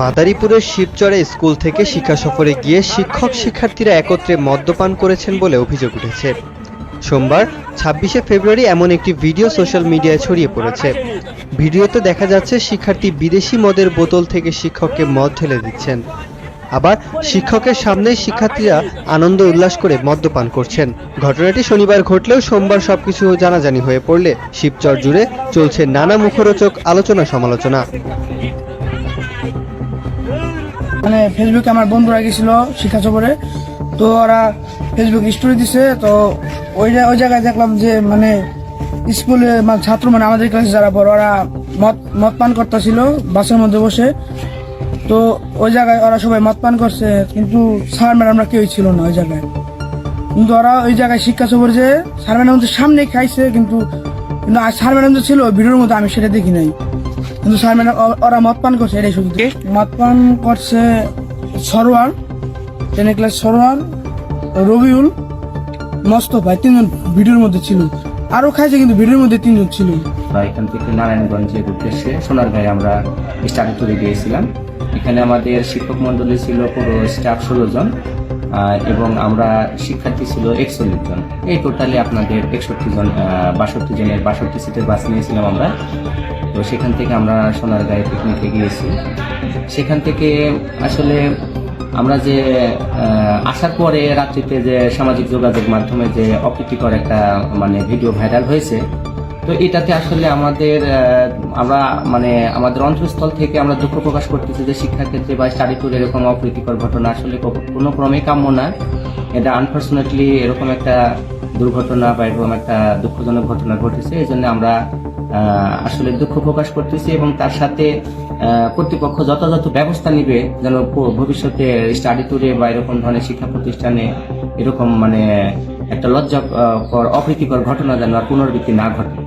মাদারীপুরের শিবচরে স্কুল থেকে শিক্ষা সফরে গিয়ে শিক্ষক শিক্ষার্থীরা একত্রে মদ্যপান করেছেন বলে অভিযোগ উঠেছে। সোমবার ছাব্বিশে ফেব্রুয়ারি এমন একটি ভিডিও সোশ্যাল মিডিয়ায় ছড়িয়ে পড়েছে। ভিডিওতে দেখা যাচ্ছে শিক্ষার্থী বিদেশি মদের বোতল থেকে শিক্ষককে মদ ঢেলে দিচ্ছেন। আবার শিক্ষকের সামনেই শিক্ষার্থীরা আনন্দ উল্লাস করে মদ্যপান করছেন। ঘটনাটি শনিবার ঘটলেও সোমবার সবকিছু জানাজানি হয়ে পড়লে শিবচর জুড়ে চলছে নানা মুখরোচক আলোচনা সমালোচনা। মানে ফেসবুকে আমার বন্ধুরা গেছিল শিক্ষা সফরে, তো ওরা ফেসবুক স্টোরি দিছে, তো ওই ওই জায়গায় দেখলাম যে মানে স্কুলে মানে ছাত্র মানে আমাদের ক্লাসে যারা পড়ে, ওরা মদ মদ পান করতেছিল বাসের মধ্যে বসে। তো ওই জায়গায় ওরা সবাই মদ পান করছে কিন্তু স্যার ম্যাডামরা কেউই ছিল না ওই জায়গায়। কিন্তু ওরা ওই জায়গায় শিক্ষা সফর যে স্যার ম্যাডাম তো সামনে খাইছে কিন্তু কিন্তু আর স্যার ম্যাডাম যে ছিল ভিডিওর মধ্যে আমি সেটা দেখি নাই। কিন্তু স্যার ম্যাডাম ওরা মদ পান করছে এটাই শুধু। মদ পান করছে সরোয়ার টেনে ক্লাস সরোয়ার রবিউল মোস্তফা এই তিনজন ভিডিওর মধ্যে ছিল। আরও খাইছে কিন্তু ভিডিওর মধ্যে তিনজন ছিল। এখান থেকে নারায়ণগঞ্জের উদ্দেশ্যে সোনারগাঁয়ে আমরা স্টাডি ট্যুরে গিয়েছিলাম। এখানে আমাদের শিক্ষক মণ্ডলী ছিল পুরো স্টাফ ষোলো জন এবং আমরা শিক্ষার্থী ছিল একচল্লিশ জন। এই টোটালি আপনাদের একষট্টি জন বাষট্টি জনের বাষট্টি সিটের বাস নিয়েছিলাম আমরা। তো সেখান থেকে আমরা সোনার সোনারগাঁয়ে পিকনিকে গিয়েছি। সেখান থেকে আসলে আমরা যে আসার পরে রাত্রিতে যে সামাজিক যোগাযোগ মাধ্যমে যে অপ্রীতিকর একটা মানে ভিডিও ভাইরাল হয়েছে তো এটাতে আসলে আমাদের আমরা মানে আমাদের অন্তঃস্থল থেকে আমরা দুঃখ প্রকাশ করতেছি যে শিক্ষাক্ষেত্রে বা স্টাডি ট্যুর এরকম অপ্রীতিকর ঘটনা আসলে কোনো ক্রমে কাম্য না। এটা আনফর্চুনেটলি এরকম একটা দুর্ঘটনা বা এরকম একটা দুঃখজনক ঘটনা ঘটেছে এই জন্য আমরা আসলে দুঃখ প্রকাশ করতেছি এবং তার সাথে কর্তৃপক্ষ যথাযথ ব্যবস্থা নিবে যেন ভবিষ্যতে স্টাডি ট্যুরে বা এরকম ধরনের শিক্ষা প্রতিষ্ঠানে এরকম মানে একটা লজ্জাকর, অপ্রীতিকর ঘটনা যেন আর পুনরাবৃত্তি না ঘটে।